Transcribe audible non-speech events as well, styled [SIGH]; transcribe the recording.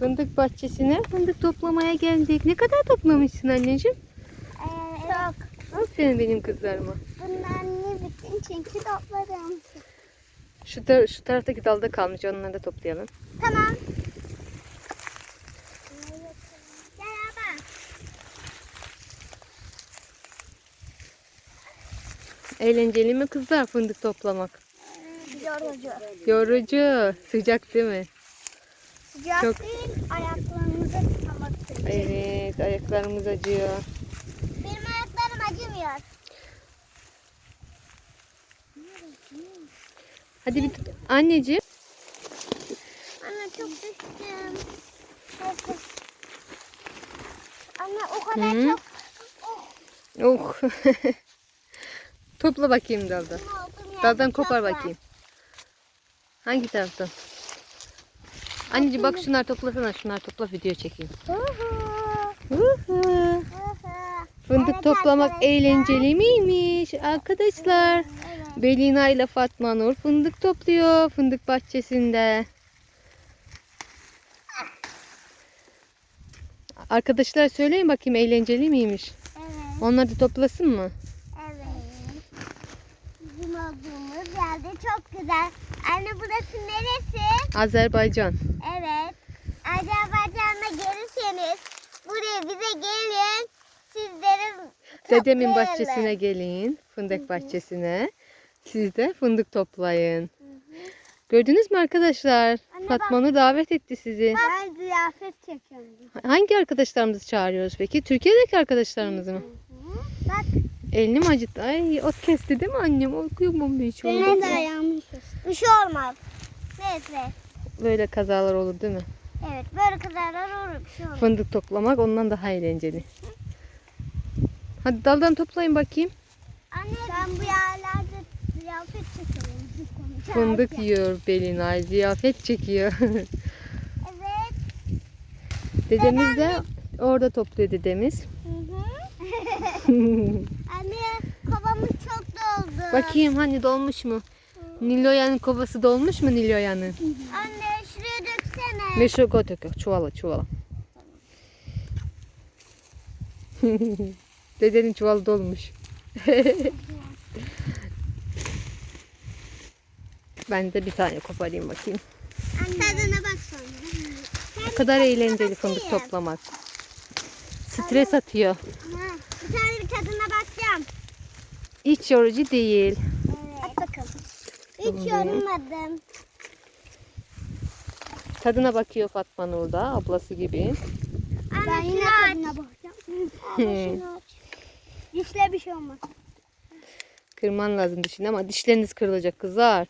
Fındık bahçesine fındık toplamaya geldik. Ne kadar toplamışsın anneciğim? Ee, Çok. Aferin benim kızlarıma. Bunlar ne bütün çünkü topladım. Şu, tar- şu taraftaki dalda kalmış. Onları da toplayalım. Tamam. Eğlenceli mi kızlar fındık toplamak? Yorucu. Yorucu. Sıcak değil mi? Sıcak Çok- değil, ayaklarımızı tutamak için. Evet. Ayaklarımız acıyor. Benim ayaklarım acımıyor. Hadi bir. Anneciğim. Anne çok düştüm. Anne o kadar Hı? çok oh, Oh. [LAUGHS] Topla bakayım dalda. Daldan kopar bakayım. Hangi taraftan? Anneciğim bak şunlar toplasana. Şunlar topla video çekeyim. Fındık toplamak eğlenceli miymiş arkadaşlar? Belina ile Fatma Nur fındık topluyor fındık bahçesinde. Arkadaşlar söyleyin bakayım eğlenceli miymiş? Evet. Onlar da toplasın mı? Çok güzel. Anne burası neresi? Azerbaycan. Evet. Azerbaycan'a gelirseniz buraya bize gelin. Sizleri Dedemin toplayalım. bahçesine gelin. Fındık bahçesine. Siz de fındık toplayın. Gördünüz mü arkadaşlar? Anne Fatma Nur davet etti sizi. Ben ziyafet çekiyorum. Hangi arkadaşlarımızı çağırıyoruz peki? Türkiye'deki arkadaşlarımızı mı? Bak Elini mi acıttı? Ay ot kesti değil mi annem? Oy kıyamam hiç benim olmaz. de ayağımı Bir şey olmaz. Neyse. Böyle kazalar olur değil mi? Evet böyle kadarlar olur bir şey olmaz. Fındık toplamak ondan daha eğlenceli. Hadi daldan toplayın bakayım. Anne ben bu yerlerde ziyafet çekiyorum. Fındık yiyor Belinay. Ziyafet çekiyor. [LAUGHS] Evet. dedemiz de orada topluyor dedemiz. Hı hı. [LAUGHS] Anne kovamız çok doldu. Bakayım hani dolmuş mu? Niloya'nın kovası dolmuş mu Niloya'nın? Anne şuraya döksene. Meşhur kotek yok. Çuvala çuvala. [LAUGHS] Dedenin çuvalı dolmuş. [LAUGHS] ben de bir tane koparayım bakayım. Anne. Tadına bak sonra. Ne kadar eğlenceli fındık toplamak. Stres atıyor. Ha, bir tane bir tadına bakacağım. Hiç yorucu değil. Evet. At bakalım. Hiç yorulmadım. Tadına bakıyor Fatma Nur da ablası gibi. Ben yine tadına bakacağım. [LAUGHS] Dişle bir şey olmaz. Kırman lazım dişini ama dişleriniz kırılacak kızlar.